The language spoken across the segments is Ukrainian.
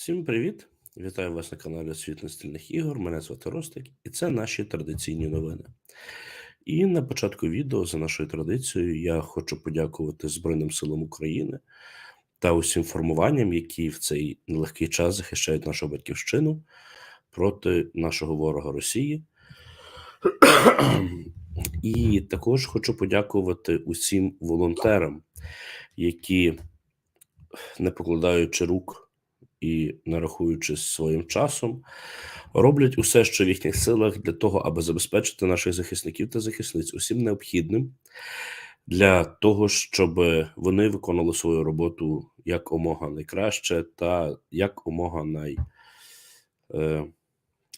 Всім привіт! Вітаю вас на каналі Світ настільних ігор. Мене звати Ростик, і це наші традиційні новини. І на початку відео, за нашою традицією, я хочу подякувати Збройним силам України та усім формуванням, які в цей нелегкий час захищають нашу батьківщину проти нашого ворога Росії. І також хочу подякувати усім волонтерам, які, не покладаючи рук і не рахуючись своїм часом, роблять усе, що в їхніх силах для того, аби забезпечити наших захисників та захисниць усім необхідним для того, щоб вони виконали свою роботу якомога найкраще та якомога най, е,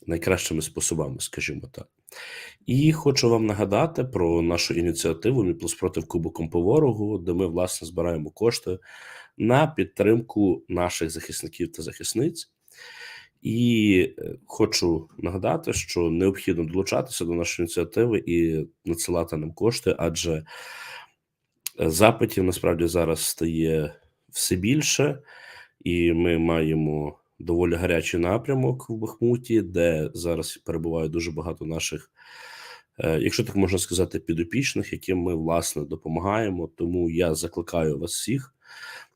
найкращими способами, скажімо так. І хочу вам нагадати про нашу ініціативу «Мій плюс проти Кубоком по ворогу, де ми власне збираємо кошти на підтримку наших захисників та захисниць. І е, хочу нагадати, що необхідно долучатися до нашої ініціативи і надсилати нам кошти, адже е, запитів насправді зараз стає все більше, і ми маємо доволі гарячий напрямок в Бахмуті, де зараз перебуває дуже багато наших, е, якщо так можна сказати, підопічних, яким ми власне допомагаємо. Тому я закликаю вас всіх.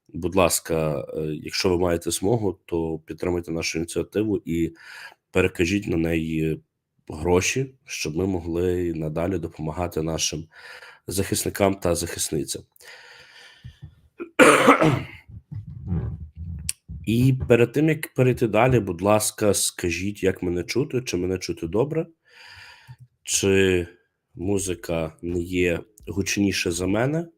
Будь ласка, е, якщо ви маєте змогу, то підтримайте нашу ініціативу і перекажіть на неї гроші, щоб ми могли надалі допомагати нашим захисникам та захисницям. І перед тим як перейти далі, будь ласка, скажіть, як мене чути, чи мене чути добре, чи музика не є гучніше за мене.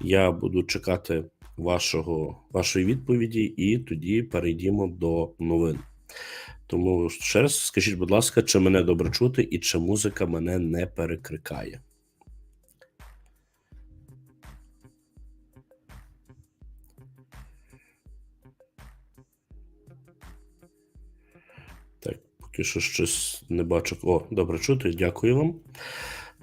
Я буду чекати вашого, вашої відповіді, і тоді перейдімо до новин. Тому ще раз скажіть, будь ласка, чи мене добре чути і чи музика мене не перекрикає. Так, поки що щось не бачу. О, добре чути, дякую вам.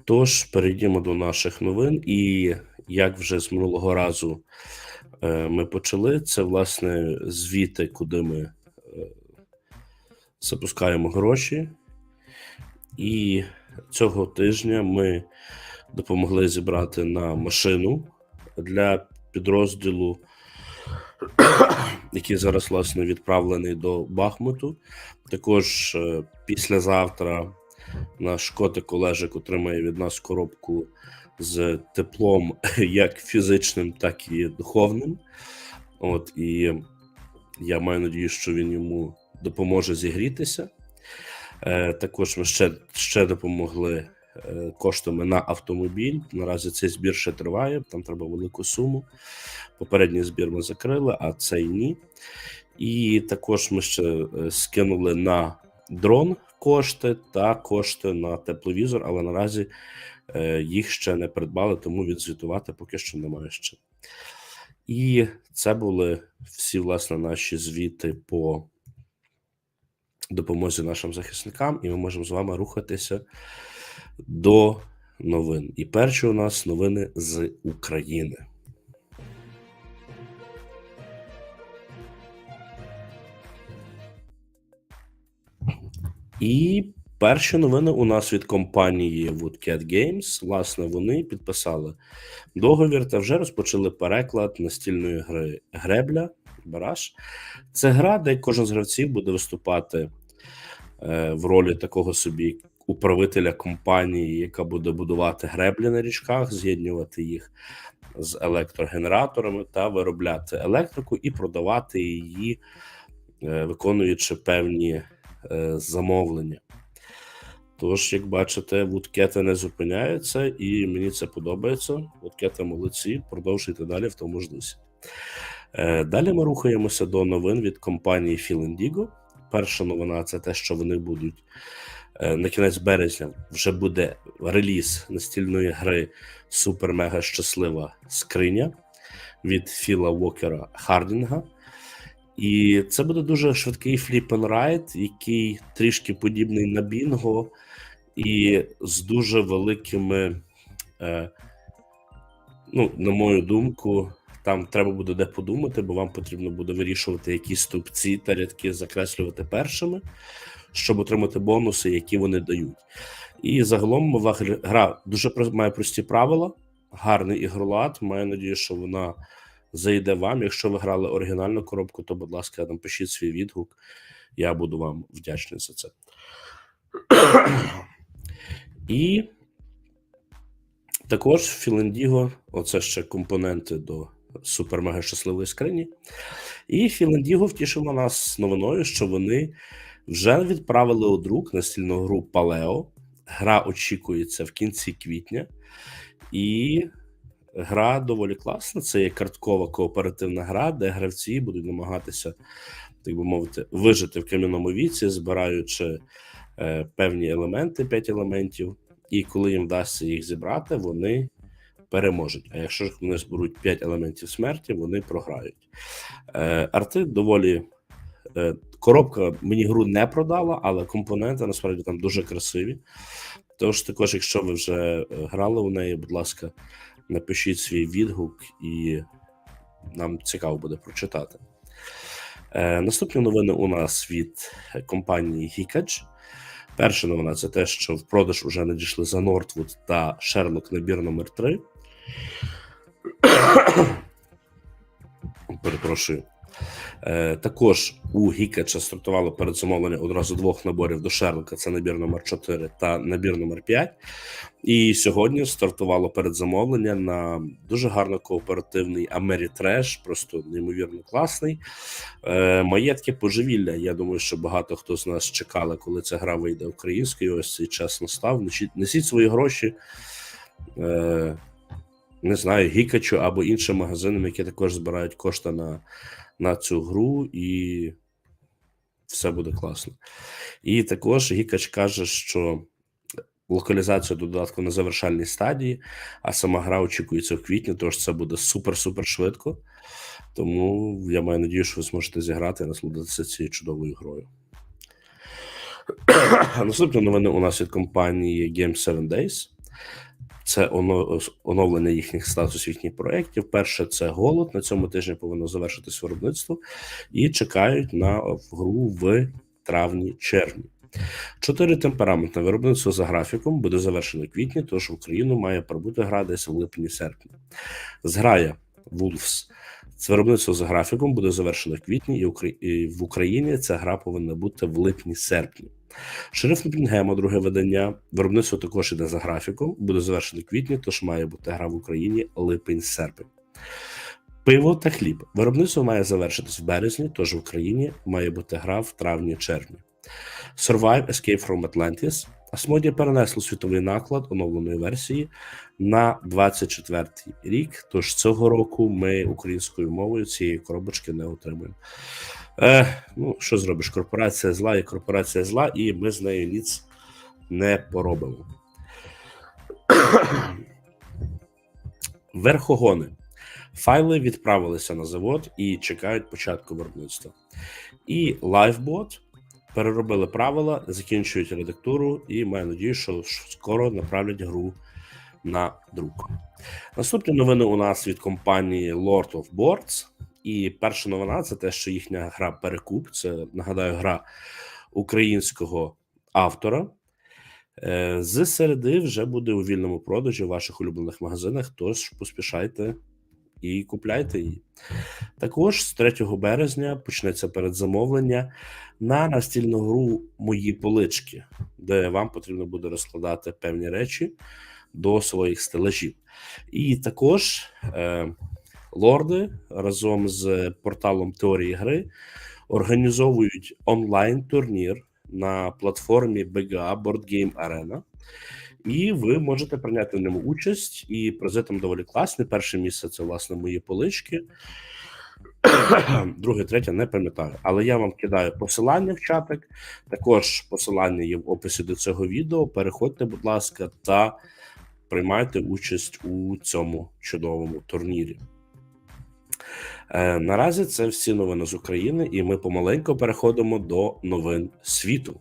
Тож, перейдімо до наших новин, і як вже з минулого разу ми почали, це власне звіти, куди ми е, запускаємо гроші. І цього тижня ми допомогли зібрати на машину для підрозділу, який зараз власне відправлений до Бахмуту. Також е, післязавтра наш котик Олежик отримає від нас коробку з теплом, як фізичним, так і духовним. От і я маю надію, що він йому допоможе зігрітися. Е, Також ми ще, ще допомогли е, коштами на автомобіль. Наразі цей збір ще триває, там треба велику суму. Попередній збір ми закрили, а цей ні. І також ми ще е, скинули на дрон кошти та кошти на тепловізор, але наразі е, їх ще не придбали, тому відзвітувати поки що немає ще. І це були всі власне наші звіти по допомозі нашим захисникам, і ми можемо з вами рухатися до новин. І перші у нас новини з України. І перші новини у нас від компанії Woodcat Games. Власне, вони підписали договір та вже розпочали переклад настільної гри Гребля Бараш. Це гра, де кожен з гравців буде виступати е, в ролі такого собі управителя компанії, яка буде будувати греблі на річках, з'єднувати їх з електрогенераторами та виробляти електрику і продавати її, е, виконуючи певні замовлення. Тож, як бачите, вудкети не зупиняються, і мені це подобається. Вудкети молодці, продовжуйте далі в тому ж дусі. Е, Далі ми рухаємося до новин від компанії Filindigo. Перша новина це те, що вони будуть е, на кінець березня вже буде реліз настільної гри Супер Мега Щаслива Скриня від Філа Уокера Хардінга. І це буде дуже швидкий фліп and райд, який трішки подібний на Бінго, і з дуже великими, е, ну, на мою думку, Там треба буде де подумати, бо вам потрібно буде вирішувати, які стовпці та рядки закреслювати першими, щоб отримати бонуси, які вони дають. І загалом мова гра дуже має прості правила, гарний ігролад. Маю надію, що вона зайде вам. Якщо ви грали оригінальну коробку, то, будь ласка, напишіть свій відгук. Я буду вам вдячний за це. І також Філендіго, оце ще компоненти до супер-мега щасливої скрині. І Філендіго втішило нас новиною, що вони вже відправили у друк настільну гру Палео. Гра очікується в кінці квітня, і гра доволі класна. Це є карткова кооперативна гра, де гравці будуть намагатися, так би мовити, вижити в кам'яному віці, збираючи е, певні елементи, 5 елементів. І коли їм вдасться їх зібрати, вони переможуть. А якщо ж вони зберуть 5 елементів смерті, вони програють. Е, арти доволі. Е, коробка мені гру не продала, але компоненти насправді там дуже красиві. Тож, також, якщо ви вже е, грали у неї, будь ласка, напишіть свій відгук, і нам цікаво буде прочитати. Е, наступні новини у нас від компанії Hikage. Перша новина це те, що в продаж вже надійшли за Нортвуд та Шерлок набір номер 3 Перепрошую. Е, також у Гікача стартувало передзамовлення одразу двох наборів до Шерлока: це набір номер 4 та набір номер 5 І сьогодні стартувало передзамовлення на дуже гарно кооперативний Амерітреш, просто неймовірно класний. Е, моє поживілля. Я думаю, що багато хто з нас чекали, коли ця гра вийде українською. Ось цей час настав. Несіть, несіть свої гроші. Не знаю, Гікачу або іншим магазинам, які також збирають кошти на, на цю гру, і все буде класно. І також Гікач каже, що локалізація додатку на завершальній стадії, а сама гра очікується в квітні, тож це буде супер-супер швидко. Тому я маю надію, що ви зможете зіграти і насолодитися цією чудовою грою. Наступні новини у нас від компанії Game 7 Days. Це оно- оновлення їхніх статусів їхніх проєктів. Перше це голод. На цьому тижні повинно завершитись виробництво, і чекають на гру в травні-червні. Чотири темпераментне виробництво за графіком буде завершено в квітні, тож в Україну має прибути гра десь в липні-серпні. Зграя Wolves. Це виробництво за графіком буде завершено в квітні, і в Україні ця гра повинна бути в липні-серпні. Шериф Нотінгема, друге видання. Виробництво також іде за графіком, буде завершено квітні, тож має бути гра в Україні липень-серпень. Пиво та хліб. Виробництво має завершитись в березні, тож в Україні має бути гра в травні-червні. Survive Escape from Atlantis. Асмодія перенесло світовий наклад оновленої версії на 24 рік. Тож цього року ми українською мовою цієї коробочки не отримуємо. Е, ну, що зробиш? Корпорація зла і корпорація зла, і ми з нею ніц не поробимо. Верхогони. Файли відправилися на завод і чекають початку виробництва. І LiveBot переробили правила, закінчують редактуру, і маю надію, що скоро направлять гру на друк. Наступні новини у нас від компанії Lord of Boards. І перша новина це те, що їхня гра Перекуп. Це нагадаю, гра українського автора. Е, З середи вже буде у вільному продажі в ваших улюблених магазинах. Тож поспішайте і купляйте її. Також з 3 березня почнеться передзамовлення на настільну гру Мої полички, де вам потрібно буде розкладати певні речі до своїх стелажів. І також е, лорди разом з порталом теорії гри організовують онлайн-турнір на платформі BGA Board Game Arena. І ви можете прийняти в ньому участь, і призи там доволі класні. Перше місце це власне мої полички. Друге, третє не пам'ятаю. Але я вам кидаю посилання в чатик. Також посилання є в описі до цього відео. Переходьте, будь ласка, та приймайте участь у цьому чудовому турнірі. Е, наразі це всі новини з України, і ми помаленько переходимо до новин світу.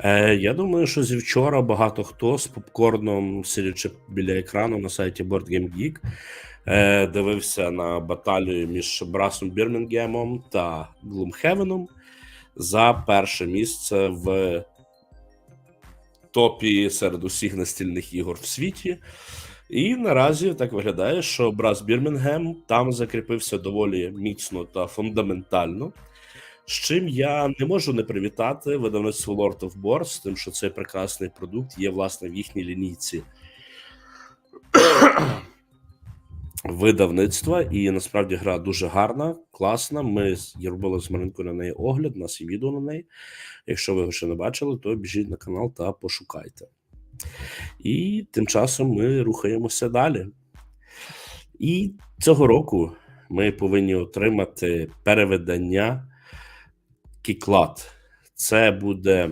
Е, я думаю, що зі вчора багато хто з попкорном, сидячи біля екрану на сайті Board Game Geek, е, дивився на баталію між Брасом Бірмінгемом та Глумхевеном за перше місце в топі серед усіх настільних ігор в світі. І наразі так виглядає, що Брас Бірмінгем там закріпився доволі міцно та фундаментально. З чим я не можу не привітати видавництво Lord of Boards, тим, що цей прекрасний продукт є власне в їхній лінійці видавництва. І насправді гра дуже гарна, класна. Ми робили з Маринкою на неї огляд, у нас є відео на неї. Якщо ви його ще не бачили, то біжіть на канал та пошукайте. І тим часом ми рухаємося далі. І цього року ми повинні отримати переведення Кіклад. Це буде,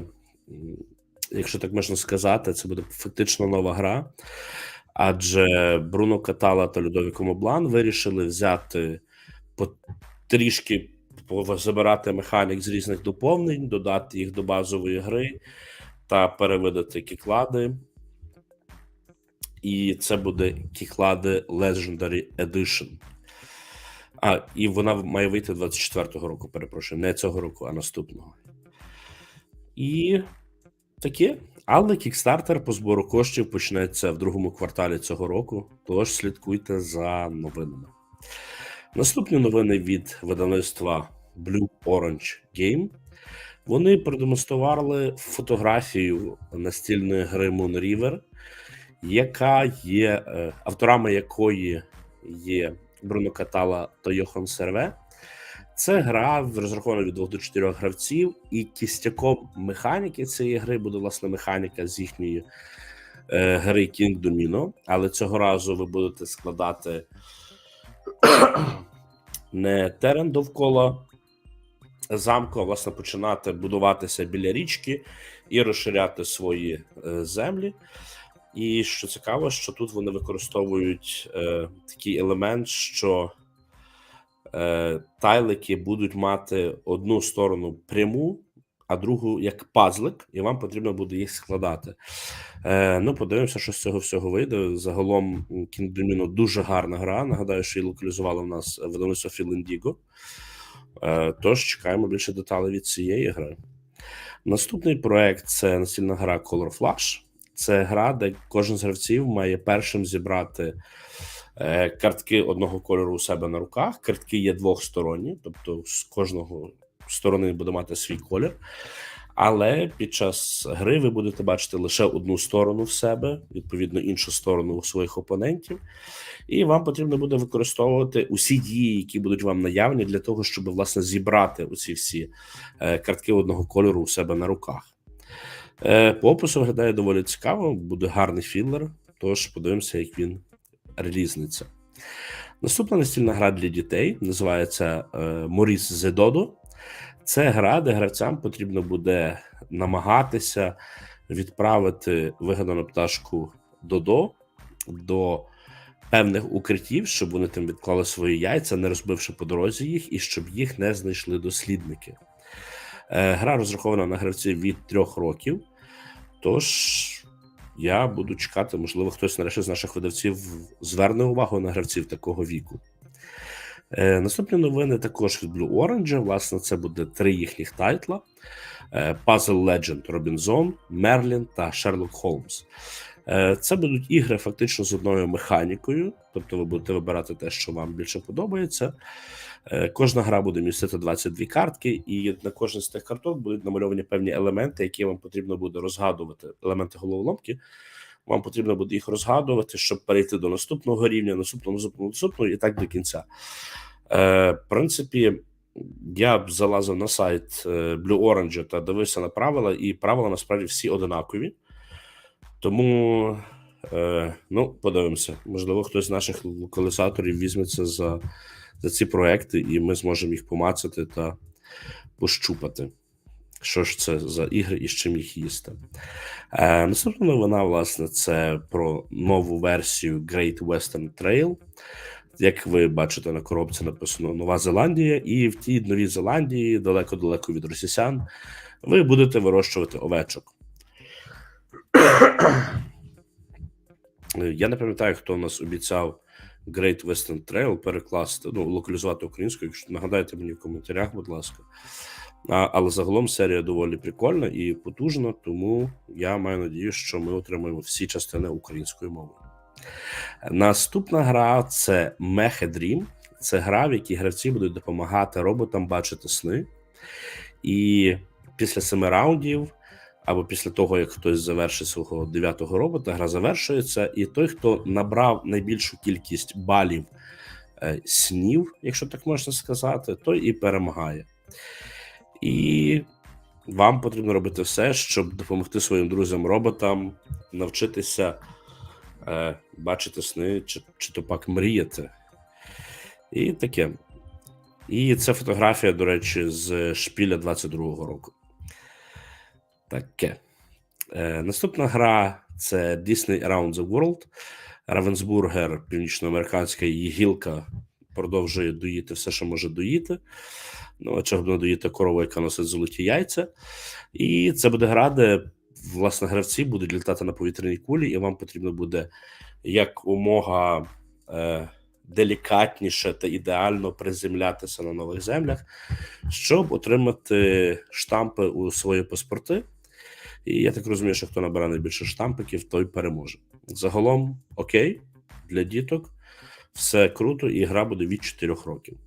якщо так можна сказати, це буде фактично нова гра. Адже Бруно Катала та Людовіко Моблан вирішили взяти трішки забирати механік з різних доповнень, додати їх до базової гри та перевидати кіклади. І це буде кіклади Legendary Edition. А, і вона має вийти 24-го року, перепрошую, не цього року, а наступного. І таке. Але Kickstarter по збору коштів почнеться в другому кварталі цього року. Тож слідкуйте за новинами. Наступні новини від видавництва Blue Orange Game. Вони продемонстрували фотографію настільної гри Moon River, яка є е, авторами якої є Бруно Катала та Йохан Серве. Це гра розрахована від 2 до 4 гравців, і кістяком механіки цієї гри буде власне механіка з їхньої е, гри King Domino. Але цього разу ви будете складати не терен довкола замку, а власне починати будуватися біля річки і розширяти свої е, землі. І що цікаво, що тут вони використовують е, такий елемент, що е, тайлики будуть мати одну сторону пряму, а другу як пазлик, і вам потрібно буде їх складати. Е, ну, подивимося, що з цього всього вийде. Загалом Domino дуже гарна гра. Нагадаю, що її локалізувало в нас видавництво Filindigo. Е, тож чекаємо більше деталей від цієї гри. Наступний проект це настільна гра Color Flash. Це гра, де кожен з гравців має першим зібрати картки одного кольору у себе на руках. Картки є двохсторонні, тобто з кожного сторони буде мати свій колір. Але під час гри ви будете бачити лише одну сторону в себе, відповідно, іншу сторону у своїх опонентів. І вам потрібно буде використовувати усі дії, які будуть вам наявні, для того, щоб власне зібрати усі всі е, картки одного кольору у себе на руках. Е, По опису виглядає доволі цікаво, буде гарний філер, тож подивимося, як він релізниться. Наступна настільна гра для дітей називається е, Моріс Зедодо. Це гра, де гравцям потрібно буде намагатися відправити вигадану пташку Додо до певних укриттів, щоб вони там відклали свої яйця, не розбивши по дорозі їх, і щоб їх не знайшли дослідники. Е, Гра розрахована на гравців від трьох років. Тож я буду чекати, можливо, хтось нарешті з наших видавців зверне увагу на гравців такого віку. Е, Наступні новини також від Blue Orange. Власне, це буде три їхніх тайтла: е, Puzzle Legend Robinson, Merlin та Sherlock Holmes. Е, Це будуть ігри фактично з одною механікою, тобто ви будете вибирати те, що вам більше подобається. Е, Кожна гра буде містити 22 картки, і на кожній з тих карток будуть намальовані певні елементи, які вам потрібно буде розгадувати. Елементи головоломки. Вам потрібно буде їх розгадувати, щоб перейти до наступного рівня, наступного, наступного, наступного і так до кінця. Е, В принципі, я б залазив на сайт е, Blue Orange та дивився на правила, і правила насправді всі одинакові. Тому, е, ну, подивимося. Можливо, хтось з наших локалізаторів візьметься за, за ці проекти, і ми зможемо їх помацати та пощупати. Що ж це за ігри і з чим їх їсти? Е, Наступна новина, власне, це про нову версію Great Western Trail. Як ви бачите, на коробці написано Нова Зеландія, і в тій Новій Зеландії, далеко-далеко від росіян, ви будете вирощувати овечок. Я не пам'ятаю, хто нас обіцяв Great Western Trail перекласти, ну, локалізувати українською. Якщо нагадайте мені в коментарях, будь ласка. А, але загалом серія доволі прикольна і потужна, тому я маю надію, що ми отримаємо всі частини українською мовою. Наступна гра це Mechadream. Це гра, в якій гравці будуть допомагати роботам бачити сни. І після семи раундів, або після того, як хтось завершить свого дев'ятого робота, гра завершується. І той, хто набрав найбільшу кількість балів е, снів, якщо так можна сказати, той і перемагає. І вам потрібно робити все, щоб допомогти своїм друзям-роботам навчитися е, бачити сни, чи, чи то пак мріяти. І таке. І це фотографія, до речі, з шпіля 22-го року. Таке. Е, наступна гра це Disney Around the World. Равенсбургер, північноамериканська її гілка, продовжує доїти все, що може доїти. Ну, очевидно, доїти корову, яка носить золоті яйця. І це буде гра, де власне гравці будуть літати на повітряній кулі, і вам потрібно буде якомога е, делікатніше та ідеально приземлятися на нових землях, щоб отримати штампи у свої паспорти. І я так розумію, що хто набере найбільше штампиків, той переможе. Загалом, окей, для діток все круто, і гра буде від 4 років.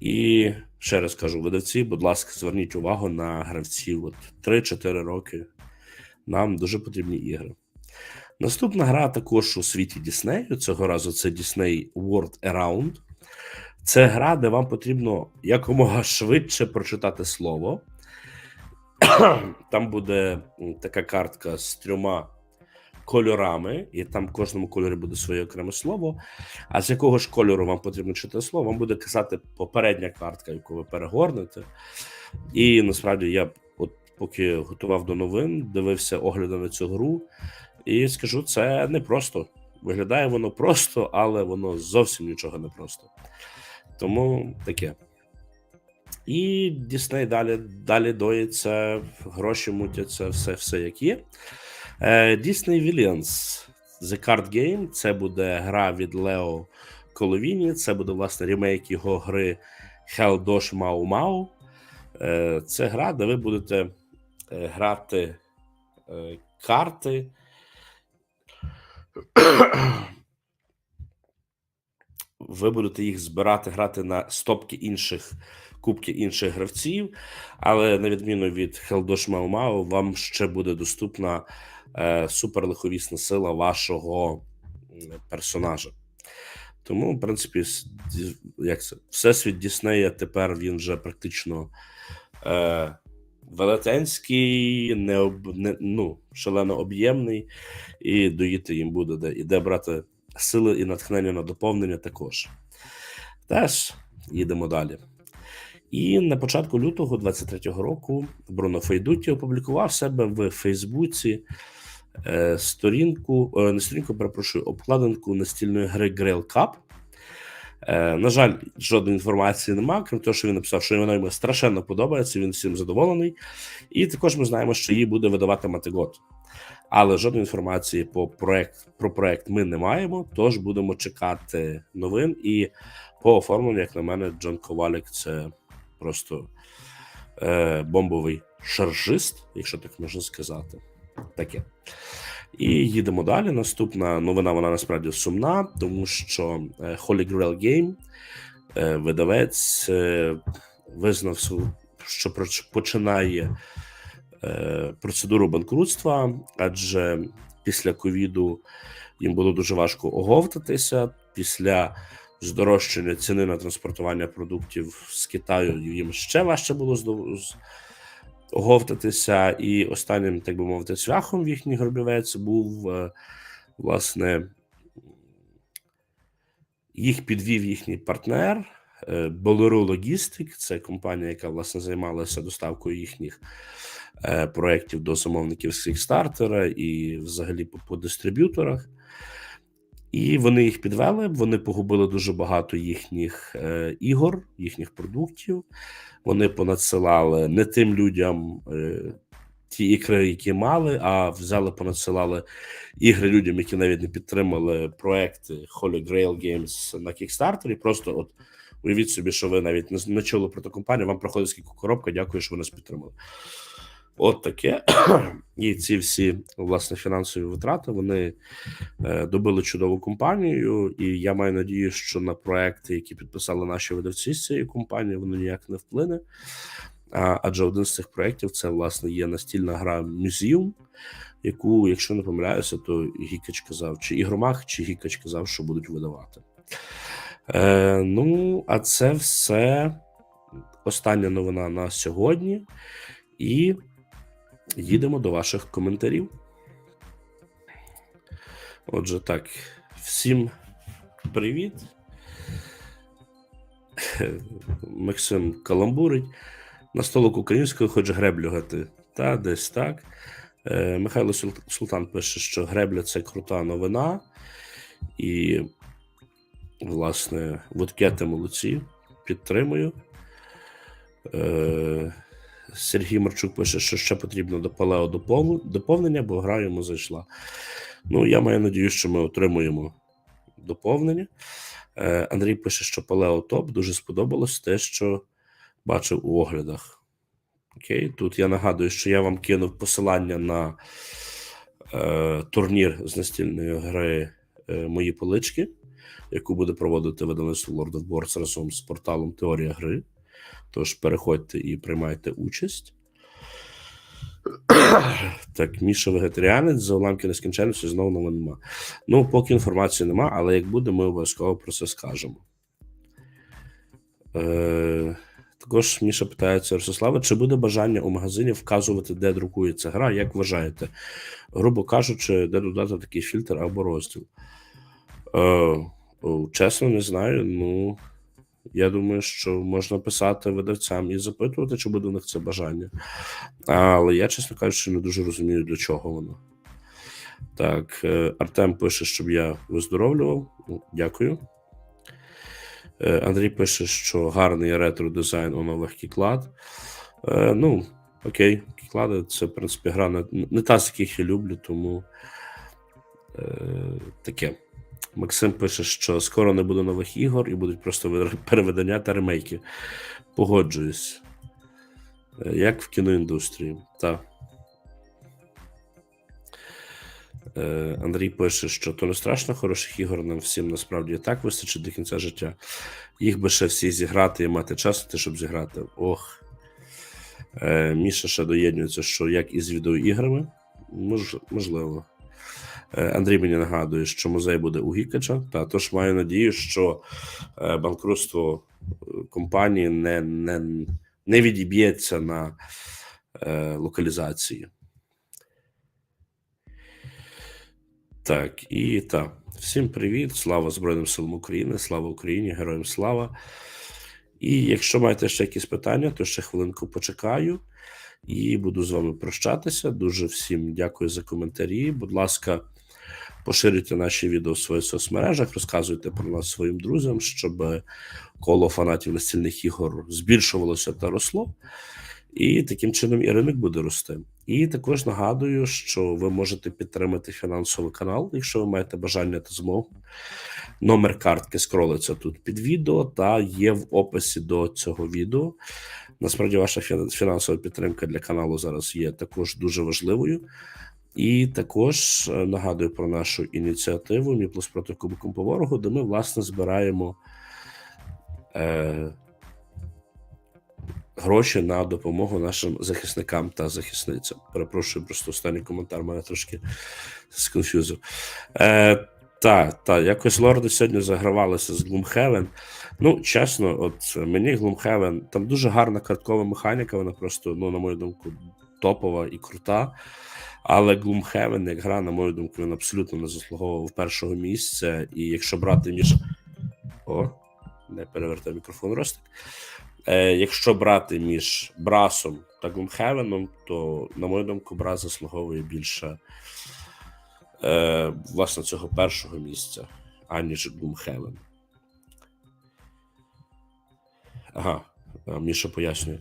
І ще раз кажу, видавці, будь ласка, зверніть увагу на гравців. От 3-4 роки. Нам дуже потрібні ігри. Наступна гра також у світі Діснею. Цього разу це Disney World Around. Це гра, де вам потрібно якомога швидше прочитати слово. Там буде така картка з трьома кольорами, і там в кожному кольорі буде своє окреме слово. А з якого ж кольору вам потрібно читати слово, вам буде казати попередня картка, яку ви перегорнете. І насправді я, от поки готував до новин, дивився огляди на цю гру, і скажу, це не просто. Виглядає воно просто, але воно зовсім нічого не просто. Тому таке. І Дісней далі, далі доїться, гроші мутяться, все, все як є. Е, Disney The Card Game це буде гра від Лео Коловіні. Це буде власне ремейк його гри Hell Dosh Mau Mau. Це гра, де ви будете е, грати е, карти. Ви будете їх збирати, грати на стопки інших кубки інших гравців, але на відміну від Хелдош Маумау, вам ще буде доступна е, суперлиховісна сила вашого персонажа. Тому, в принципі, як це? Всесвіт Діснея тепер він вже практично е, велетенський, необ, не, ну, шалено об'ємний, і доїти їм буде де, і де брати сили і натхнення на доповнення також. Теж їдемо далі. І на початку лютого 23-го року Бруно Фейдуті опублікував себе в Фейсбуці е, сторінку, е, не сторінку, перепрошую, обкладинку настільної гри Grail Cup. Е, на жаль, жодної інформації немає, крім того, що він написав, що вона йому страшенно подобається, він всім задоволений. І також ми знаємо, що її буде видавати Матегот. Але жодної інформації по проект, про проект ми не маємо, тож будемо чекати новин. І по оформленню, як на мене, Джон Ковалік це просто е, бомбовий шаржист, якщо так можна сказати. Таке. І їдемо далі. Наступна новина, вона насправді сумна, тому що е, Holy Grail Game, е, видавець, е, визнав, що починає процедуру банкрутства, адже після ковіду їм було дуже важко оговтатися. Після здорожчання ціни на транспортування продуктів з Китаю їм ще важче було оговтатися. І останнім, так би мовити, цвяхом в їхній гробівець був е, власне їх підвів їхній партнер. е, Bolero Logistic, це компанія, яка власне займалася доставкою їхніх е, проєктів до замовників з Kickstarter і взагалі по, по дистриб'юторах. І вони їх підвели. Вони погубили дуже багато їхніх е, ігор, їхніх продуктів. Вони понадсилали не тим людям е, ті ігри, які мали, а взяли, понадсилали ігри людям, які навіть не підтримали проекти Holy Grail Games на Kickstarter. Просто от уявіть собі, що ви навіть не, не чули про ту компанію, вам проходить скільки коробка, дякую, що ви нас підтримали. От таке. І ці всі власне фінансові витрати вони е, добили чудову компанію, і я маю надію, що на проекти, які підписали наші видавці з цієї компанії, воно ніяк не вплине. Адже один з цих проєктів це власне є настільна гра Museum, яку, якщо не помиляюся, то Гікач казав, чи Ігромах, чи Гікач казав, що будуть видавати. Е, ну, а це все остання новина на сьогодні. І їдемо до ваших коментарів. Отже, так, всім привіт. Максим каламбурить. На столок українською хоч греблю. Та десь так. Е, Михайло Султан пише, що гребля це крута новина. І, власне, водкети молодці. Підтримую. Е, Сергій Марчук пише, що ще потрібно до Палео доповнення, бо гра йому зайшла. Ну, я маю надію, що ми отримуємо доповнення. Е, Андрій пише, що Палео топ дуже сподобалось те, що бачив у оглядах. Окей, тут я нагадую, що я вам кинув посилання на е, турнір з настільної гри е, Мої полички, яку буде проводити видавництво Lord of Boards разом з порталом Теорія гри. Тож переходьте і приймайте участь. Так, Міша вегетаріанець, за уламки нескінченності знову новин нема. Ну, поки інформації нема, але як буде, ми обов'язково про це скажемо. Е, також Міша питається Ростислава, чи буде бажання у магазині вказувати, де друкується гра, як вважаєте? Грубо кажучи, де додати такий фільтр або розділ? Е, чесно, не знаю. Ну, я думаю, що можна писати видавцям і запитувати, чи буде у них це бажання. Але я, чесно кажучи, не дуже розумію, для чого воно. Так, е, Артем пише, щоб я виздоровлював. Ну, Дякую. Е, Андрій пише, що гарний ретро-дизайн у нових кіклад. Е, Ну, окей, кіклади це, в принципі, гра не, та, з яких я люблю, тому таке. Максим пише, що скоро не буде нових ігор і будуть просто переведення та ремейки. Погоджуюсь. Е, Як в кіноіндустрії. Так. Е, Андрій пише, що то не страшно хороших ігор нам всім насправді так вистачить до кінця життя. Їх би ще всі зіграти і мати час, те, щоб зіграти. Ох. Е, Міша ще доєднується, що як із відеоіграми. Мож, можливо. Е, Андрій мені нагадує, що музей буде у Гікача. Та тож маю надію, що е, банкрутство е, компанії не, не, не відіб'ється на локалізації. Так, і так. Всім привіт, слава Збройним силам України, слава Україні, героям слава. І якщо маєте ще якісь питання, то ще хвилинку почекаю і буду з вами прощатися. Дуже всім дякую за коментарі. Будь ласка, поширюйте наші відео в своїх соцмережах, розказуйте про нас своїм друзям, щоб коло фанатів настільних ігор збільшувалося та росло. І таким чином і ринок буде рости. І також нагадую, що ви можете підтримати фінансовий канал, якщо ви маєте бажання та змогу. Номер картки скролиться тут під відео та є в описі до цього відео. Насправді, ваша фінансова підтримка для каналу зараз є також дуже важливою. І також е, нагадую про нашу ініціативу Мі проти Кубиком по ворогу, де ми власне збираємо е, гроші на допомогу нашим захисникам та захисницям. Перепрошую, просто останній коментар мене трошки сконфюзив. Е, та, та, якось лорди сьогодні загравалися з Gloomhaven. Ну, чесно, от мені Gloomhaven, там дуже гарна карткова механіка, вона просто, ну, на мою думку, топова і крута. Але Gloomhaven, як гра, на мою думку, він абсолютно не заслуговував першого місця. І якщо брати між. О, не перевертай мікрофон Ростик. Е, якщо брати між Брасом та Gloomhaven, то, на мою думку, Брас заслуговує більше е, власне цього першого місця, аніж Gloomhaven. Ага, Міша пояснює.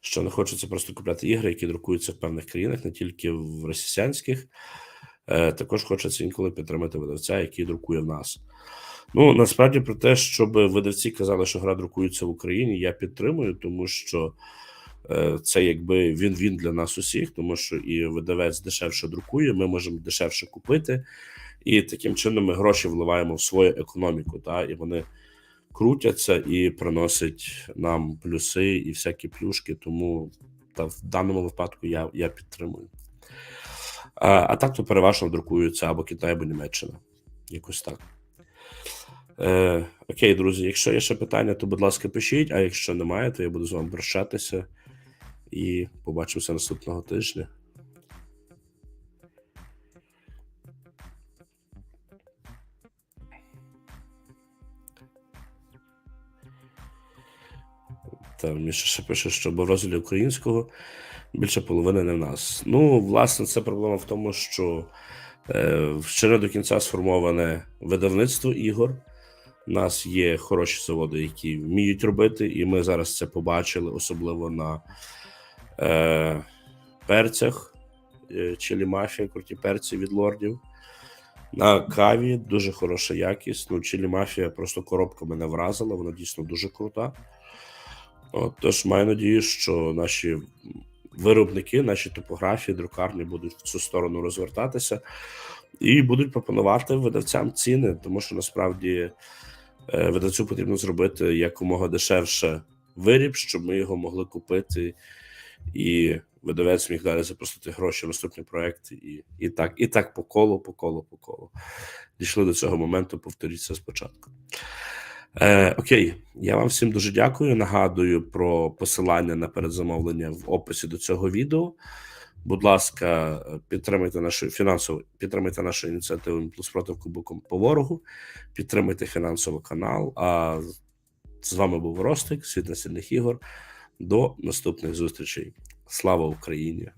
що не хочеться просто купляти ігри, які друкуються в певних країнах, не тільки в російських. Е, також хочеться інколи підтримати видавця, який друкує в нас. Ну насправді про те, щоб видавці казали, що гра друкується в Україні, я підтримую, тому що е, це якби він-він для нас усіх, тому що і видавець дешевше друкує, ми можемо дешевше купити, і таким чином ми гроші вливаємо в свою економіку, та і вони крутяться і приносять нам плюси і всякі плюшки. Тому та в даному випадку я, я підтримую. А, а так то переважно друкуються або Китай, або Німеччина. Якось так. Е, окей, друзі, якщо є ще питання, то будь ласка, пишіть. А якщо немає, то я буду з вами прощатися і побачимося наступного тижня. Та Міша ще пише, що в розділі українського більше половини не в нас. Ну, власне, це проблема в тому, що е, ще не до кінця сформоване видавництво ігор. У нас є хороші заводи, які вміють робити, і ми зараз це побачили, особливо на е, перцях е, Чилі Мафія, круті перці від лордів. На каві дуже хороша якість. Ну, Чилі Мафія просто коробка мене вразила, вона дійсно дуже крута. От, тож маю надію, що наші виробники, наші топографії, друкарні будуть в цю сторону розвертатися і будуть пропонувати видавцям ціни, тому що насправді е, видавцю потрібно зробити якомога дешевше виріб, щоб ми його могли купити, і видавець міг далі запросити гроші в наступні проекти. І, і так, і так по колу, по колу, по колу. Дійшли до цього моменту, повторіться спочатку. Е, Окей, я вам всім дуже дякую. Нагадую про посилання на передзамовлення в описі до цього відео. Будь ласка, підтримайте нашу фінансово підтримайте нашу ініціативу плюс проти кубоком по ворогу, підтримайте фінансово канал. А з вами був Ростик, світ насильних ігор. До наступних зустрічей. Слава Україні!